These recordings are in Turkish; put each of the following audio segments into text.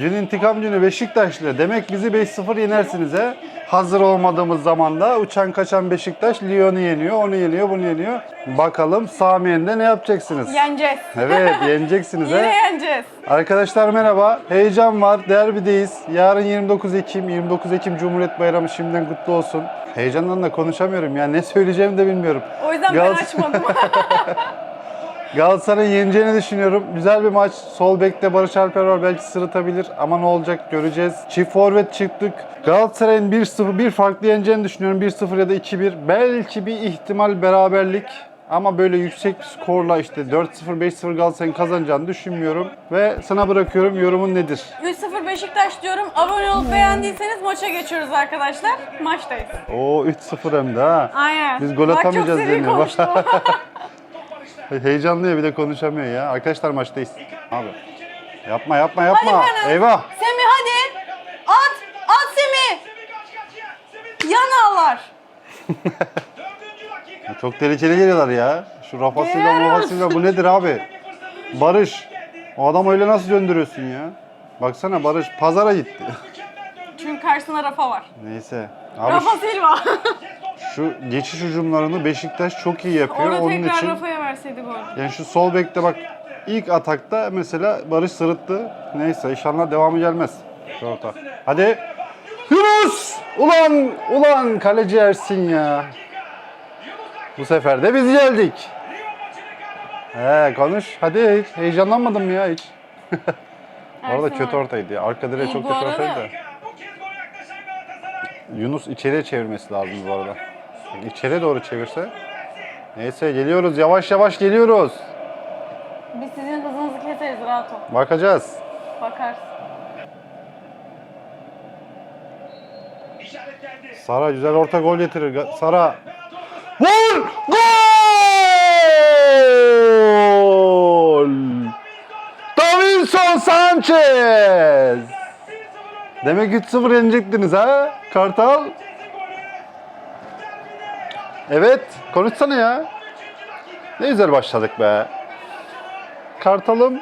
Dün intikam günü Beşiktaşlı. Demek bizi 5-0 yenersiniz he. Hazır olmadığımız zamanda uçan kaçan Beşiktaş Lyon'u yeniyor, onu yeniyor, bunu yeniyor. Bakalım Samiyen'de ne yapacaksınız? Yeneceğiz. Evet, yeneceksiniz Yine he. yeneceğiz. Arkadaşlar merhaba. Heyecan var. Derbideyiz. Yarın 29 Ekim. 29 Ekim Cumhuriyet Bayramı şimdiden kutlu olsun. Heyecandan da konuşamıyorum ya. Ne söyleyeceğimi de bilmiyorum. O yüzden ben Galatasaray- açmadım. Galatasaray'ın yeneceğini düşünüyorum. Güzel bir maç. Sol bekte Barış Alper var. Belki sırıtabilir ama ne olacak göreceğiz. Çift forvet çıktık. Galatasaray'ın 1-0 bir farklı yeneceğini düşünüyorum. 1-0 ya da 2-1. Belki bir ihtimal beraberlik. Ama böyle yüksek bir skorla işte 4-0 5-0 Galatasaray'ın kazanacağını düşünmüyorum. Ve sana bırakıyorum yorumun nedir? 3-0 Beşiktaş diyorum. Abone olup beğendiyseniz maça geçiyoruz arkadaşlar. Maçtayız. Oo 3-0 hem de ha. Aynen. Biz gol Bak, atamayacağız çok seri konuştum. Heyecanlı ya bir de konuşamıyor ya. Arkadaşlar maçtayız. Abi. Yapma yapma yapma. Hadi Fener. Eyvah. Semih hadi. At. At Semih. Yan ağlar. Çok tehlikeli geliyorlar ya. Şu Rafa Silva, Rafa. Silva bu nedir abi? Barış. O adam öyle nasıl döndürüyorsun ya? Baksana Barış pazara gitti. Çünkü karşısında Rafa var. Neyse. Abi Rafa Silva. şu geçiş hücumlarını Beşiktaş çok iyi yapıyor. Orada Onun tekrar için Rafa'ya verseydi gol. yani şu sol bekte bak ilk atakta mesela Barış sırıttı. Neyse inşallah devamı gelmez. Şu orta. Hadi. Yunus! Ulan! Ulan kaleci Ersin ya. Bu sefer de biz geldik. He konuş. Hadi hiç heyecanlanmadım ya hiç? Orada Ersin kötü var. ortaydı ya. Arka direğe çok bu kötü arada- ortaydı da. Yunus içeriye çevirmesi lazım bu arada. İçeriye doğru çevirse. Neyse geliyoruz. Yavaş yavaş geliyoruz. Biz sizin hızınızı keseriz rahat ol. Bakacağız. Bakarsın. Sara güzel orta gol getirir. Sara. Vur! Gol! Davinson Sanchez! Demek 3-0 yenecektiniz ha? Kartal. Evet, konuşsana ya. Ne güzel başladık be. Kartalım.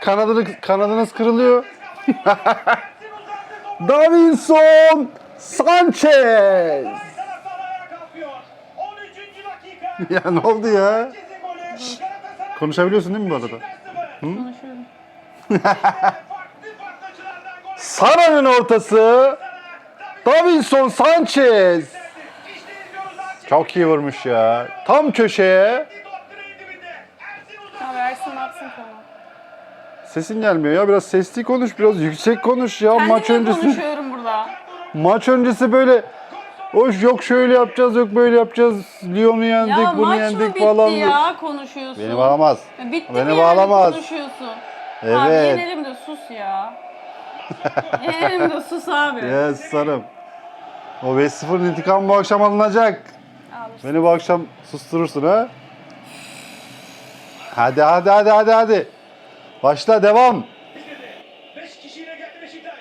Kanadını, kanadınız kırılıyor. Davinson Sanchez. ya ne oldu ya? Konuşabiliyorsun değil mi bu arada? Konuşuyorum. Sara'nın ortası. Davinson Sanchez. Çok iyi vurmuş ya. Tam köşeye. Abi? Sesin gelmiyor ya. Biraz sesli konuş, biraz yüksek konuş ya. Kendimle maç öncesi. konuşuyorum burada. Maç öncesi böyle Hoş yok şöyle yapacağız yok böyle yapacağız. Lyon'u yendik Ya bunu maç mı yendik bitti falan. ya konuşuyorsun. Beni bağlamaz. Bitti Beni mi bağlamaz. konuşuyorsun? Abi Evet. yenelim de sus ya. yenelim de sus abi. Yes sarım. O 5-0'ın intikamı bu akşam alınacak. Alırsın. Beni bu akşam susturursun ha. Hadi hadi hadi hadi hadi. Başla devam.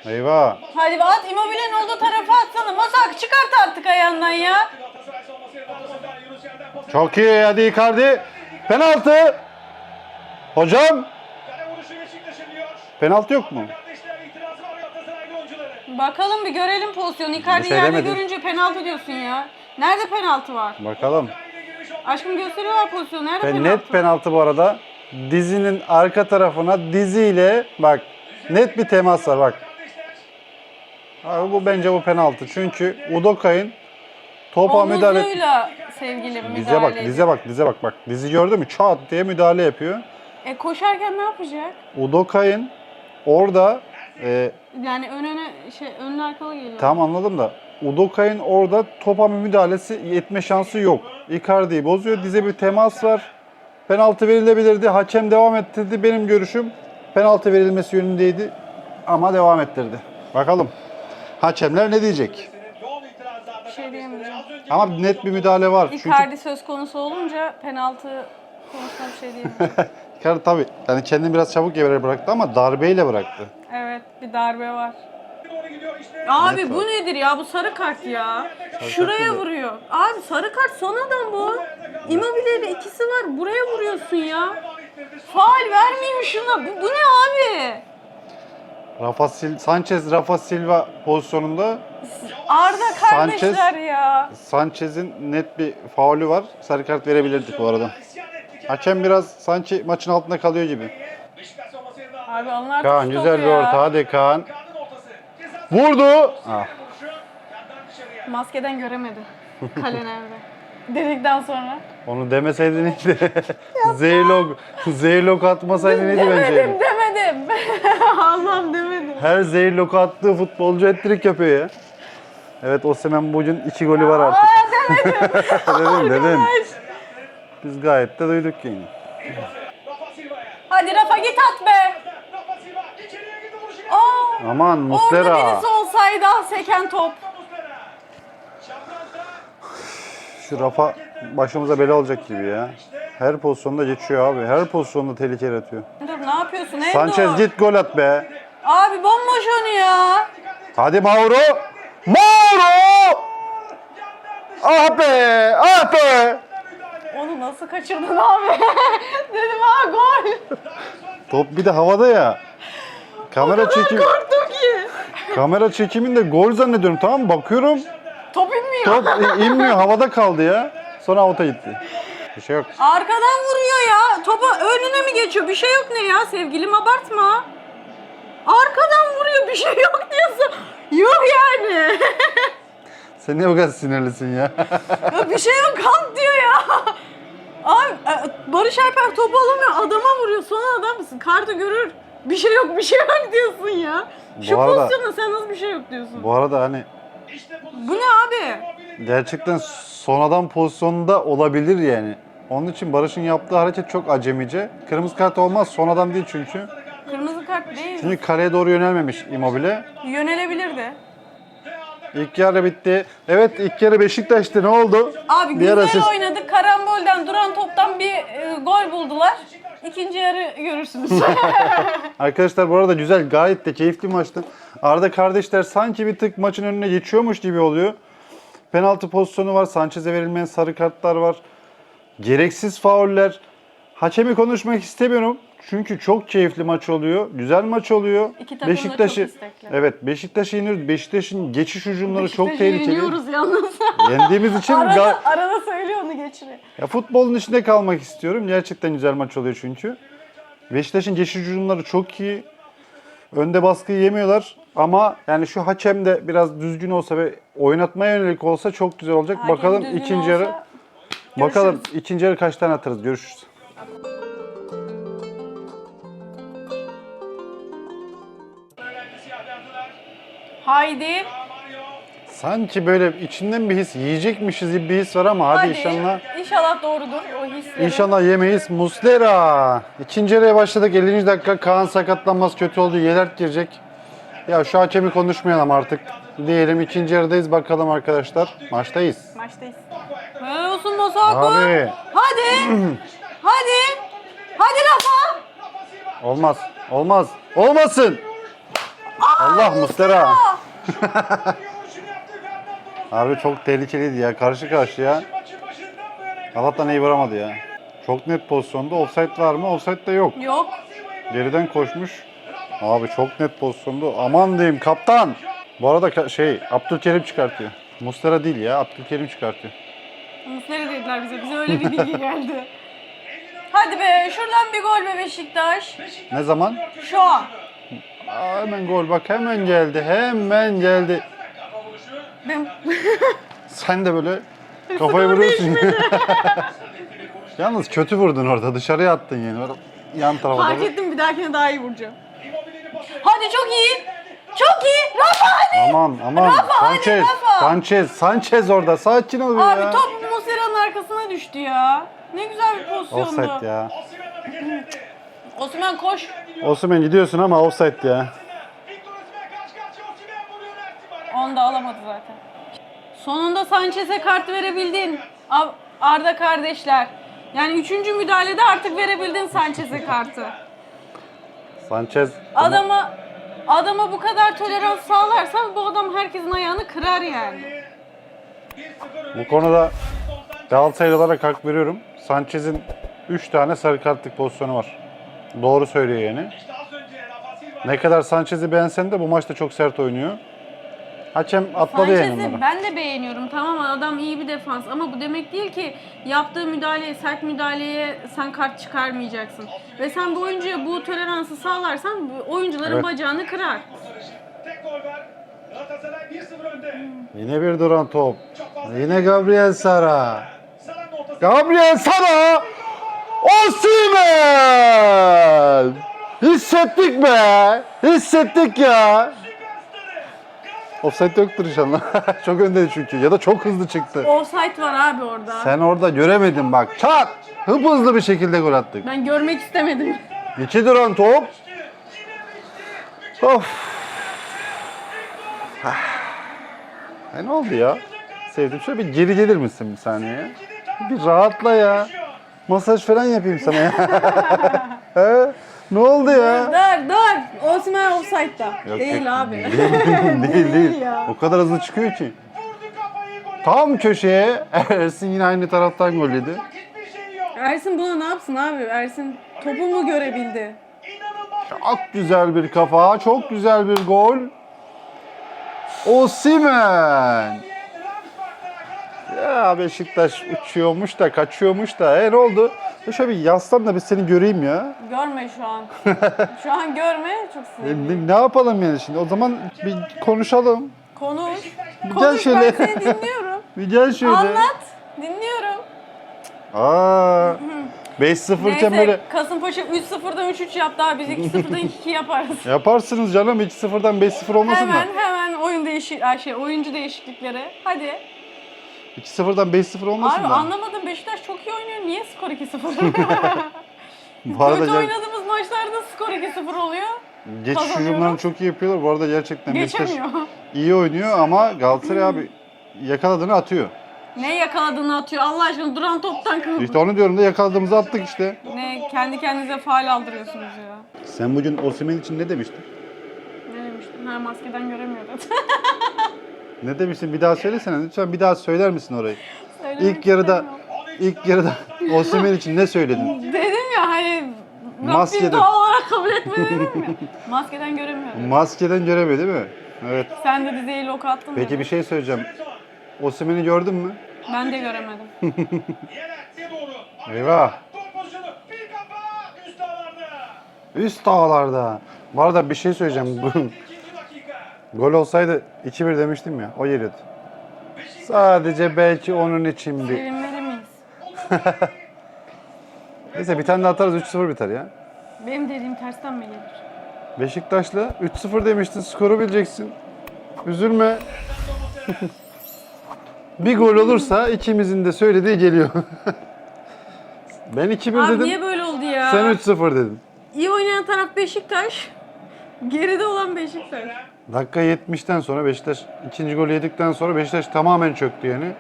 Eyvah. Hadi at Immobile'nin olduğu tarafa atsana. Masak çıkart artık ayağından ya. Çok iyi hadi Icardi. Penaltı. Hocam penaltı yok mu? Bakalım bir görelim pozisyonu. Icardi şey yerde demedim. görünce penaltı diyorsun ya. Nerede penaltı var? Bakalım. Aşkım gösteriyorlar pozisyonu. Nerede Ve penaltı? net penaltı bu arada. Dizinin arka tarafına diziyle bak net bir temas var bak. Abi bu bence bu penaltı. Çünkü Udokay'ın topa müdahale Omuzuyla sevgili müdahale Dize bak, ediyor. dize bak, dize bak bak. Dizi gördün mü? Çat diye müdahale yapıyor. E koşarken ne yapacak? Udokay'ın orada e, Yani ön öne şey önlü arkalı geliyor. tam anladım da Udokay'ın orada topa müdahalesi etme şansı yok. Icardi'yi bozuyor. Dize bir temas var. Penaltı verilebilirdi. Hakem devam ettirdi. Benim görüşüm penaltı verilmesi yönündeydi. Ama devam ettirdi. Bakalım. Hakemler ne diyecek? Bir şey diyemeyeceğim. Ama net bir müdahale var. Çünkü Icardi söz konusu olunca penaltı konusunda bir şey diyemeyeceğim. Icardi tabii yani kendini biraz çabuk geberek bıraktı ama darbeyle bıraktı. evet bir darbe var. Abi bu nedir ya? Bu sarı kart ya. Şuraya değil de. vuruyor. Abi sarı kart son adam bu. Immobile ile ikisi var. Buraya vuruyorsun ya. Faal vermeyeyim şuna. Bu, bu ne abi? Rafa Sil Sanchez Rafa Silva pozisyonunda Arda kardeşler ya. Sanchez'in net bir faulü var. Sarı kart verebilirdik bu arada. Hakem biraz sanki maçın altında kalıyor gibi. Abi onlar Kaan güzel bir ya. orta. Hadi Kaan. Vurdu. Ah. Maskeden göremedi. Kale nerede? Dedikten sonra. Onu demeseydin iyiydi. Zeylok, Zeylok atmasaydın iyiydi bence. Demedim demedim. Allah'ım demedim. Her Zeylok attığı futbolcu ettirik yapıyor ya. Evet Osimhen bugün iki golü var artık. dedim dedim. Biz gayet de duyduk yani. Hadi Rafa git at be. Aman orada Muslera. birisi olsaydı ah seken top. Şu Rafa başımıza bela olacak gibi ya. Her pozisyonda geçiyor abi. Her pozisyonda tehlike yaratıyor. Dur ne yapıyorsun Endo? Sanchez git gol at be. Abi bomboş onu ya. Hadi Mauro. Mauro! Ah be! Ah be! Onu nasıl kaçırdın abi? Dedim ha gol. Top bir de havada ya. Kamera çekim Korktum ki. kamera çekiminde gol zannediyorum tamam mı? Bakıyorum Top inmiyor. top i- inmiyor havada kaldı ya. Sonra avuta gitti. Bir şey yok. Arkadan vuruyor ya. Topa önüne mi geçiyor? Bir şey yok ne ya? Sevgilim abartma. Arkadan vuruyor bir şey yok diyorsun. Yok yani. Sen niye bu kadar sinirlisin ya? Ya bir şey yok kalk diyor ya. Abi e, Barış Alper topu alamıyor adama vuruyor son adam mısın? Kartı görür. Bir şey yok bir şey yok diyorsun ya. Şu Bu arada- pozisyonda sen nasıl bir şey yok diyorsun? Bu, bu arada hani ne abi? gerçekten sonradan pozisyonda olabilir yani. Onun için Barış'ın yaptığı hareket çok acemice. Kırmızı kart olmaz sonradan değil çünkü. Kırmızı kart değil. Çünkü kaleye doğru yönelmemiş Immobile. Yönelebilirdi. İlk yarı bitti. Evet ilk yarı Beşiktaş'tı ne oldu? Abi Bir güzel siz- oynadık. Karambolden duran toptan bir e, gol buldular. İkinci yarı görürsünüz. Arkadaşlar bu arada güzel gayet de keyifli maçtı. Arda kardeşler sanki bir tık maçın önüne geçiyormuş gibi oluyor. Penaltı pozisyonu var. Sanchez'e verilmeyen sarı kartlar var. Gereksiz fauller. Hakemi konuşmak istemiyorum. Çünkü çok keyifli maç oluyor. Güzel maç oluyor. İki takım da Beşiktaş'ı çok istekli. Evet, Beşiktaş'ı yeniyoruz. Beşiktaş'ın geçiş hücumları çok tehlikeli. yeniyoruz yalnız. Yendiğimiz için arada, arada söylüyor onu geçiriyor. ya futbolun içinde kalmak istiyorum. Gerçekten güzel maç oluyor çünkü. Beşiktaş'ın geçiş hücumları çok iyi. Önde baskı yemiyorlar ama yani şu hakem de biraz düzgün olsa ve oynatmaya yönelik olsa çok güzel olacak. Hakem bakalım düzgün ikinci yarı olsa bakalım ikinci yarı kaç tane atarız. Görüşürüz. Haydi. Sanki böyle içinden bir his yiyecekmişiz gibi bir his var ama hadi, Hadi. inşallah. İnşallah doğrudur o hisleri. İnşallah yemeyiz. Muslera. İkinci yarıya başladık. 50. dakika. Kaan sakatlanmaz. Kötü oldu. Yelert girecek. Ya şu hakemi konuşmayalım artık. Diyelim ikinci yarıdayız. Bakalım arkadaşlar. Maçtayız. Maçtayız. Helal olsun Mosaku. Abi. Hadi. Hadi. Hadi Rafa. Olmaz. Olmaz. Olmasın. Allah Muslera. Abi çok tehlikeliydi ya. Karşı karşıya. Allah'tan iyi vuramadı ya. Çok net pozisyonda. Offside var mı? Offside de yok. Yok. Geriden koşmuş. Abi çok net pozisyonda. Aman diyeyim kaptan. Bu arada şey Abdülkerim çıkartıyor. Mustera değil ya Abdülkerim çıkartıyor. Muslera dediler bize. Bize öyle bir bilgi geldi. Hadi be şuradan bir gol be Beşiktaş. Ne zaman? Şu an. Aa, hemen gol bak hemen geldi. Hemen geldi. Ben... Sen de böyle kafayı vuruyorsun. Yalnız kötü vurdun orada. Dışarıya attın yani. Yan tarafa Fark doğru. ettim bir dahakine daha iyi vuracağım. Hadi çok iyi. Çok iyi. Rafa hadi. Aman aman. Rafa, hadi Sanchez. Rafa. Sanchez. Sanchez orada. Sakin ol Abi ya. top Muslera'nın arkasına düştü ya. Ne güzel bir pozisyondu. Offside ya. Osman koş. Osman gidiyorsun ama offside ya. Onu da alamadı zaten. Sonunda Sanchez'e kart verebildin. Arda kardeşler. Yani üçüncü müdahalede artık verebildin Sanchez'e kartı. Sanchez Adama adama bu kadar tolerans sağlarsan bu adam herkesin ayağını kırar yani. Bu konuda Galatasaraylı olarak hak veriyorum. Sanchez'in 3 tane sarı kartlık pozisyonu var. Doğru söylüyor yani. Ne kadar Sanchez'i beğensen de bu maçta çok sert oynuyor. Hakem atladı yani Sanchez'i bunları. ben de beğeniyorum tamam adam iyi bir defans ama bu demek değil ki yaptığı müdahaleye, sert müdahaleye sen kart çıkarmayacaksın. Ve sen bu oyuncuya bu toleransı sağlarsan bu oyuncuların Evet. bacağını kırar. Tek gol var. Galatasaray 1-0 önde. Yine bir duran top. Yine Gabriel Sara. Ortası. Gabriel Sara! Osimhen! Hissettik be! Hissettik ya! Offside yoktur inşallah. çok önde çünkü. Ya da çok hızlı çıktı. Offside var abi orada. Sen orada göremedin bak. Çat! Hıp hızlı bir şekilde gol attık. Ben görmek istemedim. İki duran top. Of. Ah. E ne oldu ya? Sevdim. Şöyle bir geri gelir misin bir saniye? Bir rahatla ya. Masaj falan yapayım sana ya. He? Ne oldu ya? Dur dur. Osman offside'da. Yok, değil yok. abi. Değil değil. değil. ya. O kadar hızlı çıkıyor ki. Tam köşeye Ersin yine aynı taraftan gol yedi. Şey. Ersin buna ne yapsın abi? Ersin topu mu görebildi? Çok güzel bir kafa, çok güzel bir gol. Osimhen. Ya Beşiktaş uçuyormuş da kaçıyormuş da. E ne oldu? Ya Şöyle bir yaslan da bir seni göreyim ya. Görme şu an. şu an görme çok E, sinirliyim. ne, ne yapalım yani şimdi? O zaman bir konuşalım. Konuş. Konuş şöyle. ben seni dinliyorum. Bir gel şöyle. Anlat. Dinliyorum. Aa. 5-0 iken Neyse böyle Kasımpaşa 3-0'dan 3-3 yaptı abi. Biz 2-0'dan 2-2 yaparız. yaparsınız canım 2-0'dan 5-0 olmasın hemen da. hemen oyun değişik şey oyuncu değişiklikleri. Hadi. 2-0'dan 5-0 olmasın Abi da. anlamadım Beşiktaş çok iyi oynuyor. Niye skor 2-0? Bu arada Kötü ger- oynadığımız maçlarda skor 2-0 oluyor. geçiş kazanıyoruz. hücumlarını çok iyi yapıyorlar. Bu arada gerçekten Beşiktaş Geçemiyor. iyi oynuyor ama Galatasaray abi yakaladığını atıyor. ne yakaladığını atıyor Allah aşkına duran toptan kıl. İşte onu diyorum da yakaladığımızı attık işte. Ne kendi kendinize faal aldırıyorsunuz ya. Sen bugün Osimhen için ne demiştin? Ne demiştim? Ha maskeden göremiyordu. Ne demiştin? Bir daha söylesene. Lütfen bir daha söyler misin orayı? Söylemek İlk yarıda ilk yarıda Osimhen için ne söyledin? Dedim ya hani Maskeden. Rabbim doğal olarak kabul etme dedim ya. Maskeden göremiyorum. Maskeden göremiyor değil mi? Evet. Sen de dizeyi loka attın Peki dedi. bir şey söyleyeceğim. Osimhen'i gördün mü? Ben de göremedim. Eyvah. Gol pozisyonu. Bir kafa. Üst ağlarda. Üst dağlarda. Bu arada bir şey söyleyeceğim. Bu. Gol olsaydı 2-1 demiştim ya. O yeriyordu. Sadece belki onun için bir. Sevinmeli miyiz? Neyse bir tane daha atarız 3-0 biter ya. Benim dediğim tersten mi gelir? Beşiktaş'la 3-0 demiştin. Skoru bileceksin. Üzülme. bir gol olursa ikimizin de söylediği geliyor. ben 2-1 Abi dedim. niye böyle oldu ya? Sen 3-0 dedin. İyi oynayan taraf Beşiktaş. Geride olan Beşiktaş. Dakika 70'ten sonra Beşiktaş ikinci golü yedikten sonra Beşiktaş tamamen çöktü yani.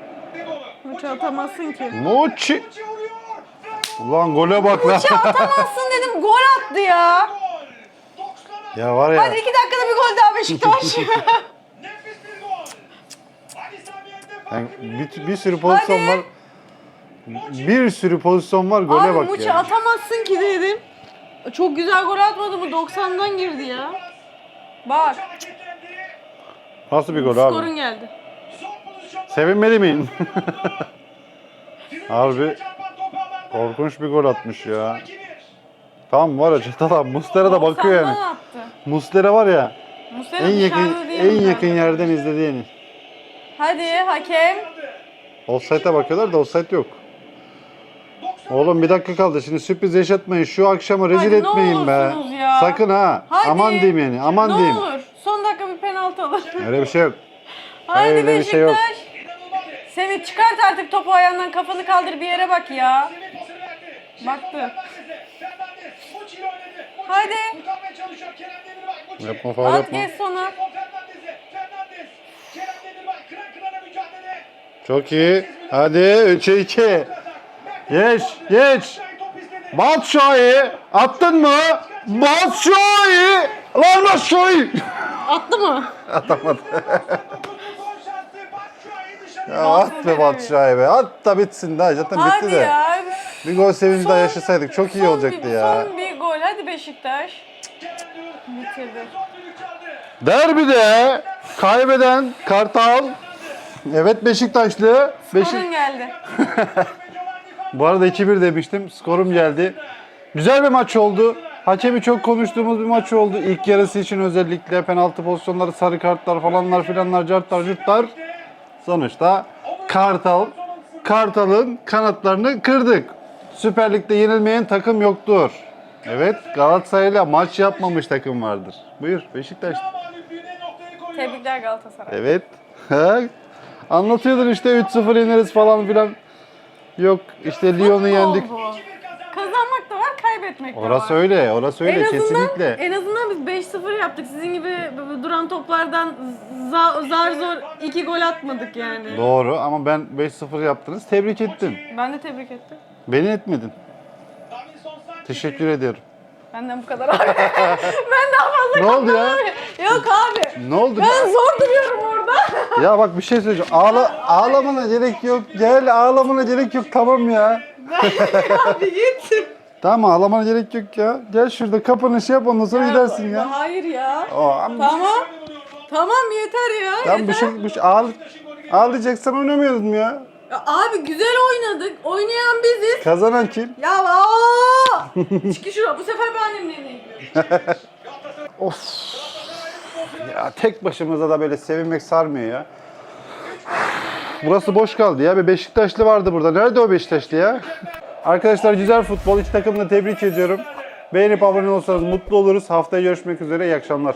Maçı atamazsın ki. Vuruyor. Ulan gole bak lan. Maçı atamazsın dedim gol attı ya. Gol. 90'a. ya var ya. Hadi iki dakikada bir gol daha Beşiktaş. Yani bir, bir sürü pozisyon Hadi. var. Bir sürü pozisyon var gole Abi bak maçı ya. atamazsın ki dedim. Çok güzel gol atmadı mı? 90'dan girdi ya. Bak. Nasıl bir gol skorun abi? geldi. Son pozisyonda. Sevinmeli miyim? Harbi. Korkunç bir gol atmış ya. 2-1. Tamam var ya Çatal abi. Muslera da bakıyor 90'dan yani. Muslera var ya. Muslera En yakın en yakın yerden izledi yani. Hadi hakem. Offside'e bakıyorlar da offside yok. Oğlum bir dakika kaldı. Şimdi sürpriz yaşatmayın. Şu akşamı rezil Hadi etmeyin be. ya. Sakın ha. Hadi. Aman diyeyim yani. Aman ne diyeyim. olur. Penaltı alır. Öyle bir şey yok. Hadi Öyle bir Beşiktaş. şey yok. Semih çıkart artık topu ayağından kafanı kaldır bir yere bak ya. Baktı. Muçi. Yapma faul At yapma. geç sona. Çok iyi. Hadi 3'e 2. Geç, geç. Batshuayi attın mı? Batshuayi! Lan Batshuayi! Attı mı? Atamadı. Ya at be Batshuayi be. At da bitsin daha. Zaten bitti Hadi de. ya. Bir gol sevinci daha yaşasaydık çok iyi Son olacaktı bir, ya. Son bir gol. Hadi Beşiktaş. Bitirdi. Derbide kaybeden Kartal. Evet Beşiktaşlı. Beşik... Geldi. Bu arada 2-1 demiştim. Skorum geldi. Güzel bir maç oldu. Hakemi çok konuştuğumuz bir maç oldu. İlk yarısı için özellikle penaltı pozisyonları, sarı kartlar falanlar filanlar, cartlar curtlar. Sonuçta Kartal, Kartal'ın kanatlarını kırdık. Süper Lig'de yenilmeyen takım yoktur. Evet Galatasaray'la maç yapmamış takım vardır. Buyur Beşiktaş. Tebrikler Galatasaray. Evet. Anlatıyordun işte 3-0 yeneriz falan filan. Yok işte Lyon'u yendik. bu. Kazanmak da var, kaybetmek de var. Orası öyle, orası öyle en azından, kesinlikle. En azından biz 5-0 yaptık. Sizin gibi duran toplardan za- zar zor 2 gol atmadık yani. Doğru ama ben 5-0 yaptınız. Tebrik ettim. Ben de tebrik ettim. Beni etmedin. Teşekkür ediyorum. Benden bu kadar abi. ben daha fazla Ne oldu ya? Yok abi. Ne oldu? Ben zor duruyorum orada. Ya bak bir şey söyleyeceğim. Ağla, ağlamana gerek yok. Gel ağlamana gerek yok tamam ya. abi git. Tamam ağlamana gerek yok ya. Gel şurada kapanış yap ondan sonra gidersin ya. Hayır ya. O, ama Tamam. Tamam yeter ya. Tamam bir yeter. şey, bir şey ağl ağlayacaksan oynamıyoruz mu ya? Ya Abi güzel oynadık. Oynayan biziz. Kazanan kim? Ya aa! Çıkı şuraya. Bu sefer ben annemle evine gidiyorum. Of. Ya tek başımıza da böyle sevinmek sarmıyor ya. Burası boş kaldı ya. Bir Beşiktaşlı vardı burada. Nerede o Beşiktaşlı ya? Arkadaşlar güzel futbol. İki takımı da tebrik ediyorum. Beğenip abone olursanız mutlu oluruz. Haftaya görüşmek üzere. İyi akşamlar.